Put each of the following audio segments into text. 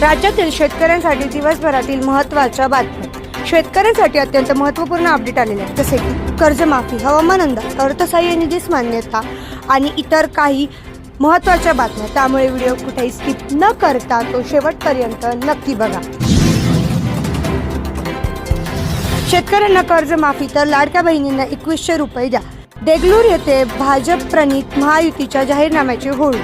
राज्यातील शेतकऱ्यांसाठी दिवसभरातील महत्त्वाच्या बातम्या. शेतकऱ्यांसाठी अत्यंत महत्त्वपूर्ण अपडेट आलेले आहेत. जसे की कर्जमाफी हवामान अंदाज अर्थसहाय्य निधीस मान्यता आणि इतर काही महत्त्वाच्या बातम्या. त्यामुळे व्हिडिओ कुठेही स्किप न करता तो शेवटपर्यंत नक्की बघा. शेतकऱ्यांना कर्जमाफी तर लाडक्या बहिणींना एकवीसशे रुपये द्या. देगलूर येथे भाजप प्रणित महायुतीच्या जाहीरनाम्याची होळी.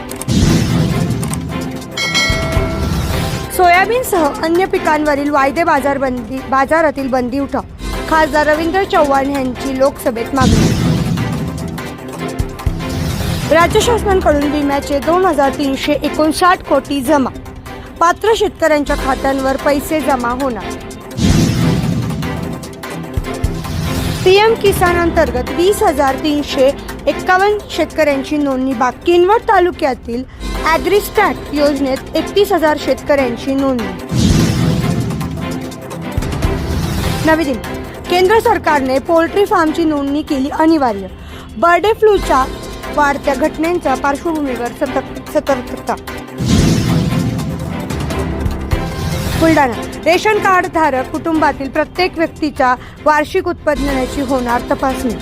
सोयाबीनसह अन्य पिकांवरील वायदे बाजार बंदी बाजारातील बंदी उठा. खासदार रवींद्र चव्हाण यांची लोकसभेत मागणी. राज्य शासनाकडून विम्याचे दोन हजार तीनशे एकोणसाठ कोटी जमा. पात्र शेतकऱ्यांच्या खात्यांवर पैसे जमा होणार. पीएम किसान अंतर्गत वीस हजार तीनशे एक्कावन्न शेतकऱ्यांची नोंदणी बाग किनवट तालुक्यातील ॲग्रीस्टॅट योजनेत एकतीस हजार शेतकऱ्यांची नोंदणी नवी दिल्ली. केंद्र सरकारने पोल्ट्री फार्मची नोंदणी केली अनिवार्य. बर्डे फ्लूच्या वाढत्या घटनांच्या पार्श्वभूमीवर सतर्क सतर्कता. बुलढाणा. रेशन कार्ड धारक कुटुंबातील प्रत्येक व्यक्तीच्या वार्षिक उत्पन्नाची होणार तपासणी.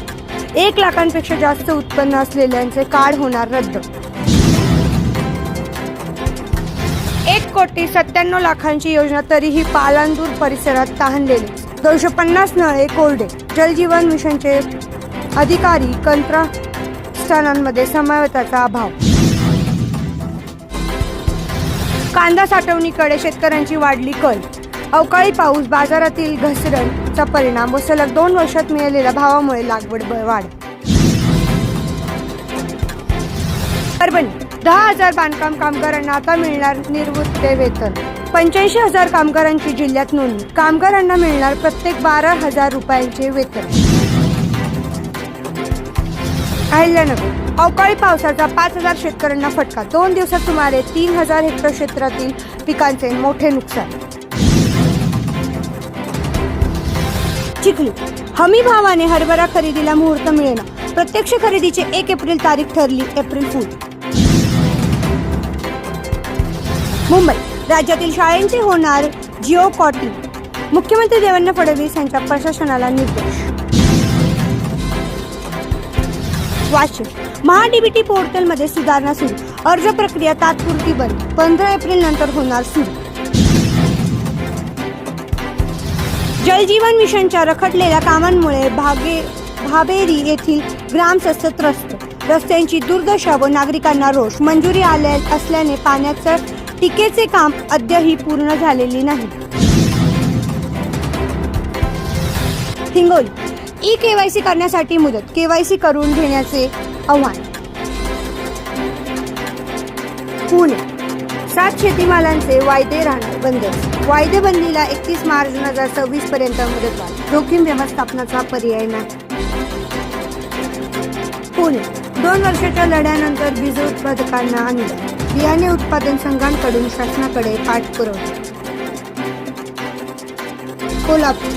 एक लाखांपेक्षा जास्त उत्पन्न असलेल्यांचे कार्ड होणार रद्द. एक कोटी सत्त्याण्णव लाखांची योजना तरीही पालांदूर परिसरात तहानलेली. दोनशे पन्नास नळे कोरडे. जलजीवन मिशनचे अधिकारी कंत्राटस्थानांमध्ये समावेताचा अभाव. कांदा साठवणीकडे शेतकऱ्यांची वाढली कल. अवकाळी पाऊस बाजारातील घसरणचा परिणाम व सलग दोन वर्षात मिळालेल्या भावामुळे लागवड ब- वाढ. परभणी. दहा हजार बांधकाम कामगारांना आता मिळणार निवृत्ती वेतन. पंच्याऐंशी हजार कामगारांची जिल्ह्यात नोंदणी कामगारांना मिळणार प्रत्येक बारा हजार रुपयांचे वेतन. अहिल्यानगर. अवकाळी पावसाचा पाच हजार शेतकऱ्यांना फटका. दोन दिवसात सुमारे तीन हजार हेक्टर क्षेत्रातील पिकांचे मोठे नुकसान. चिखली. हमी भावाने हरभरा खरेदीला मुहूर्त मिळेना. प्रत्यक्ष खरेदीची एक एप्रिल तारीख ठरली एप्रिल फूल. मुंबई राज्यातील शाळेंची होणार जिओ कॉटी. मुख्यमंत्री देवेंद्र फडणवीस यांच्या प्रशासनाला निर्देश. वाशिम. महाडीबीटी पोर्टलमध्ये सुधारणा सुरू. अर्ज प्रक्रिया तात्पुरती बंद. पंधरा एप्रिल नंतर होणार सुरू. जलजीवन मिशनच्या रखडलेल्या कामांमुळे भागे भाबेरी येथील ग्रामस्थ त्रस्त. रस्त्यांची दुर्दशा व नागरिकांना रोष. मंजुरी आल्या असल्याने पाण्याचं टिकेचे काम अद्यापही पूर्ण झालेली नाही. हिंगोली ई केवायसी करण्यासाठी मुदत केवायसी करून घेण्याचे आव्हान. पुणे सात शेतीमालांचे वायदे राहणार बंद. वायदे बंदीला एकतीस मार्च दोन हजार सव्वीस पर्यंत मुदतवाढ. जोखीम व्यवस्थापनाचा पर्याय नाही. पुणे दोन वर्षाच्या लढ्यानंतर बीज उत्पादकांना अनुदान बियाणे उत्पादन संघांकडून शासनाकडे पाठपुरवठा कोल्हापूर.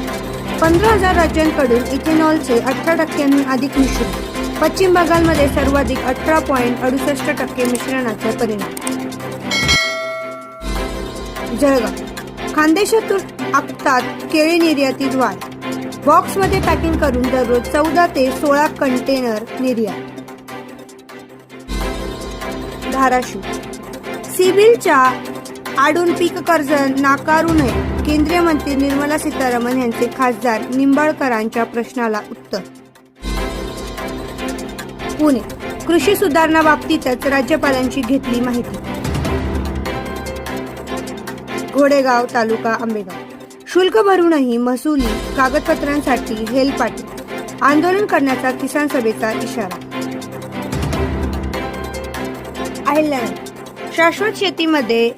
पंधरा हजार राज्यांकडून इथेनॉलचे अठरा टक्क्यांहून अधिक मिश्रण. पश्चिम बंगालमध्ये सर्वाधिक अठरा पॉईंट अडुसष्ट टक्के मिश्रणाचा परिणाम. जळगाव. खानदेशातून आखतात केळी निर्यातीत वाढ बॉक्समध्ये पॅकिंग करून दररोज चौदा ते सोळा कंटेनर निर्यात. धाराशिव. सिबिलच्या आडून पीक कर्ज नाकारू नये केंद्रीय मंत्री निर्मला सीतारामन यांचे खासदार निंबाळकरांच्या प्रश्नाला उत्तर. पुणे कृषी सुधारणा बाबतीतच राज्यपालांची घेतली माहिती. घोडेगाव तालुका आंबेगाव. शुल्क भरूनही महसुली कागदपत्रांसाठी हेलपाटी. आंदोलन करण्याचा किसान सभेचा इशारा. अहिल्यानगर शाश्वत शेतीमध्ये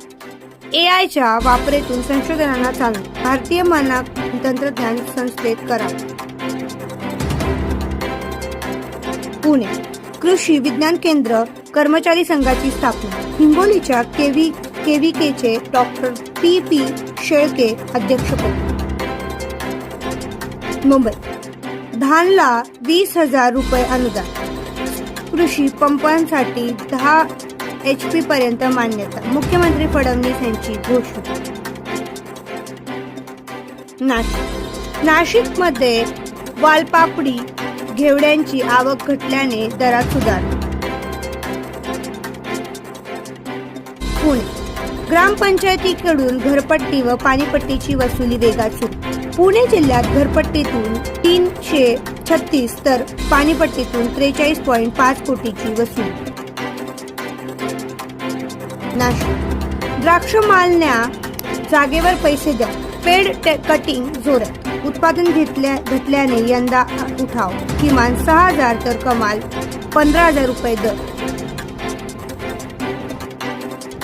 ए आयच्या वापरेतून संशोधनाला चालना. भारतीय मानक तंत्रज्ञान संस्थेत करा पुणे. कृषी विज्ञान केंद्र कर्मचारी संघाची स्थापना. हिंगोलीच्या केव्ही केचे डॉक्टर पी पी शेळके अध्यक्षपद. मुंबई. धानला वीस हजार रुपये अनुदान. कृषी पंपांसाठी दहा एच पी पर्यंत मान्यता. मुख्यमंत्री फडणवीस यांची घोषणा. नाशिक. नाशिकमध्ये वालपापडी घेवड्यांची आवक घटल्याने दरात सुधारणा पुणे. ग्रामपंचायतीकडून घरपट्टी व पाणीपट्टीची वसुली वेगात सुरू. पुणे जिल्ह्यात घरपट्टीतून तीनशे छत्तीस तर पाणीपट्टीतून त्रेचाळीस पॉईंट पाच कोटीची वसुली. नाशिक द्राक्ष मालण्या जागेवर पैसे द्या. पेड टे- कटिंग जोरात उत्पादन घेतल्या घेतल्याने यंदा उठाव. किमान सहा हजार तर कमाल पंधरा हजार रुपये दर.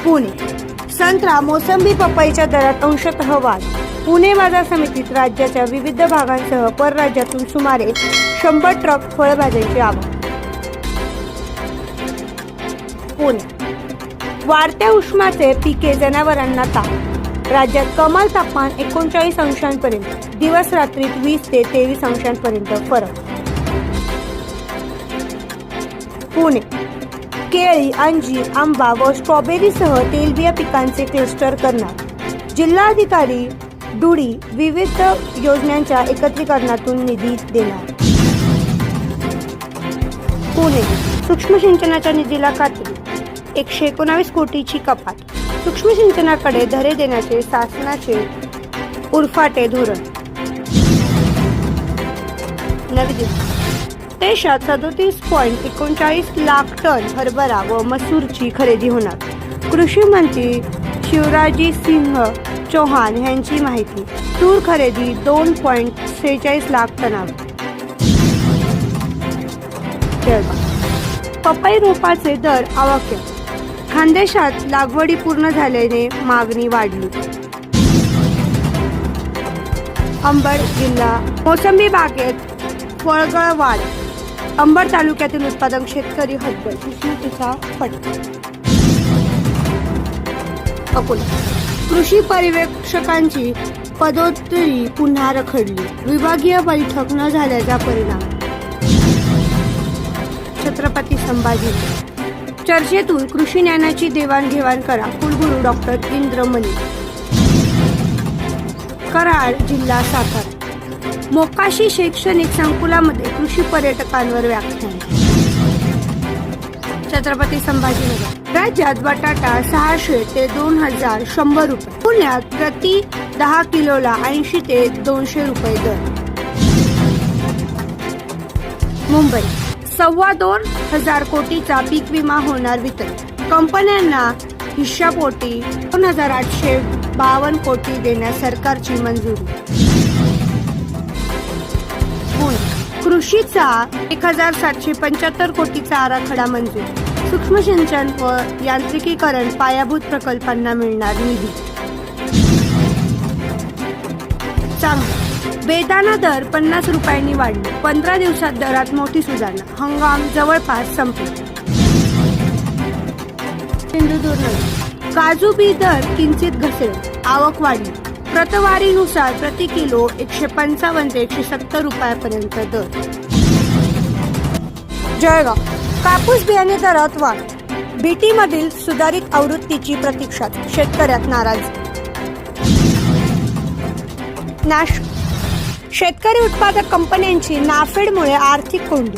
पुणे. संत्रा मोसंबी पपईच्या दरात अंशतः वाढ. पुणे बाजार समितीत राज्याच्या विविध भागांसह परराज्यातून सुमारे शंभर ट्रक फळभाज्यांची आवक. पुणे. वाढत्या उष्माचे पिके जनावरांना ताप. राज्यात कमाल तापमान एकोणचाळीस अंशांपर्यंत दिवस रात्रीत वीस ते तेवीस अंशांपर्यंत फरक. पुणे. केळी अंजीर आंबा व स्ट्रॉबेरीसह तेलबिया पिकांचे क्लस्टर करणार. जिल्हाधिकारी डुडी विविध योजनांच्या एकत्रीकरणातून निधी देणार. पुणे. सूक्ष्म सिंचनाच्या निधीला खाते एकशे एकोणावीस कोटीची कपात. सूक्ष्म सिंचनाकडे धरे देण्याचे शासनाचे उरफाटे धोरण. नवी दिल्ली. देशात सदोतीस पॉईंट एकोणचाळीस लाख टन हरभरा व मसूरची खरेदी होणार. कृषी मंत्री शिवराजी सिंह चौहान यांची माहिती. तूर खरेदी दोन पॉईंट सेहेचाळीस लाख टनावर. पपई रोपाचे दर अवाक्य खानदेशात लागवडी पूर्ण झाल्याने मागणी वाढली. अंबड जिल्हा मोसंबी बागेत फळगळ वाढ अंबड तालुक्यातील उत्पादक शेतकरी हतबल उष्णतेचा फटका. अकोला. कृषी पर्यवेक्षकांची पदोत्तरी पुन्हा रखडली. विभागीय बैठक न झाल्याचा परिणाम. छत्रपती संभाजी चर्चेतून कृषी ज्ञानाची देवाणघेवाण करा. कुलगुरू डॉक्टर इंद्रमणी कराड जिल्हा सातारा. मोकाशी शैक्षणिक संकुलामध्ये कृषी पर्यटकांवर व्याख्यान. छत्रपती संभाजीनगर. राज्यात बटाटा सहाशे ते दोन हजार शंभर रुपये. पुण्यात प्रति दहा किलोला ऐंशी ते दोनशे रुपये दर. मुंबई. सव्वा दोन हजार कोटीचा पीक विमा होणार वितरण. कंपन्यांना हिश्शापोटी दोन हजार आठशे बावन्न कोटी देण्यास सरकारची मंजुरी. कृषीचा एक हजार सातशे पंच्याहत्तर कोटीचा आराखडा मंजूर. सूक्ष्म सिंचन व यांत्रिकीकरण पायाभूत प्रकल्पांना मिळणार निधी. चांगलं. बेदाना दर पन्नास रुपयांनी वाढली. पंधरा दिवसात दरात मोठी सुधारणा. हंगाम जवळपास संपला. सिंधुदुर्ग. काजू बी दर किंचित घसेल आवक वाढली. प्रतवारीनुसार प्रति किलो एकशे पंचावन्न ते एकशे सत्तर रुपयापर्यंत दर. जळगाव. कापूस बियाणे दरात वाढ. बीटी मधील सुधारित आवृत्तीची प्रतीक्षा. शेतकऱ्यात नाराज. नाश शेतकरी उत्पादक कंपन्यांची नाफेडमुळे आर्थिक कोंडी.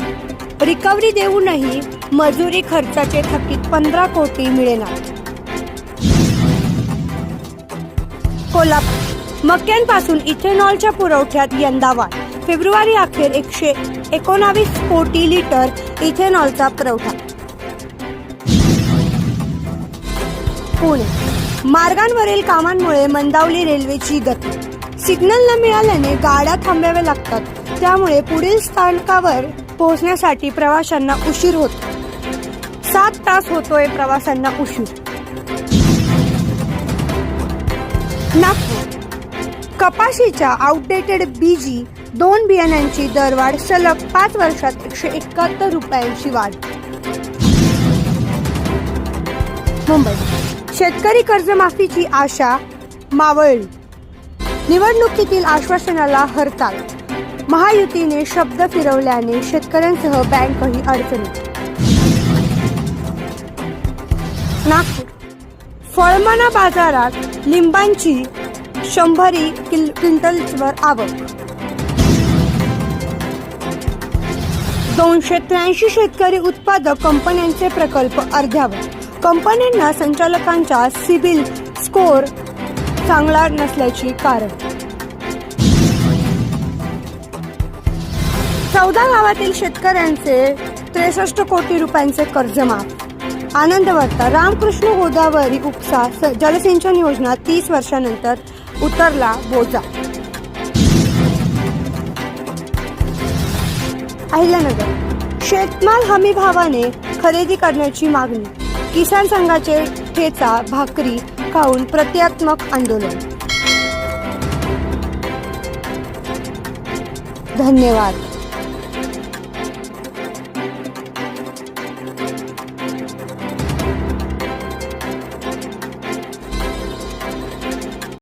रिकव्हरी देऊनही मजुरी खर्चाचे थकीत पंधरा कोटी मिळेना कोल्हापूर. मक्यांपासून इथेनॉलच्या पुरवठ्यात यंदा वाढ. फेब्रुवारी अखेर एकशे एकोणावीस कोटी लिटर इथेनॉलचा पुरवठा. पुणे. मार्गांवरील कामांमुळे मंदावली रेल्वेची गती. सिग्नल न मिळाल्याने गाड्या थांबाव्या लागतात. त्यामुळे पुढील स्थानकावर पोहोचण्यासाठी प्रवाशांना उशीर होतो. सात तास होतोय प्रवाशांना उशीर. नागपूर. कपाशीच्या आउटडेटेड बीजी दोन बियाण्यांची दरवाढ सलग पाच वर्षात एकशे एकाहत्तर रुपयांची वाढ. मुंबई. शेतकरी कर्जमाफीची आशा मावळली. निवडणुकीतील आश्वासनाला हरताळ महायुतीने शब्द फिरवल्याने शेतकऱ्यांसह बँकही अडचणीत. नागपूर. फळमाना बाजारात लिंबांची शंभरी किल क्विंटल्सवर आवक. दोनशे त्र्याऐंशी शेतकरी उत्पादक कंपन्यांचे प्रकल्प अर्ध्यावर. कंपन्यांना संचालकांचा सिबिल स्कोअर चांगला नसल्याची कारण. चौदा गावातील शेतकऱ्यांचे त्रेसष्ट कोटी रुपयांचे कर्ज माफ आनंद वार्ता रामकृष्ण गोदावरी उपसा जलसिंचन योजना तीस वर्षानंतर उतरला बोजा. अहिल्यानगर. शेतमाल हमी भावाने खरेदी करण्याची मागणी. किसान संघाचे ठेचा भाकरी खाऊन प्रतियात्मक आंदोलन. धन्यवाद.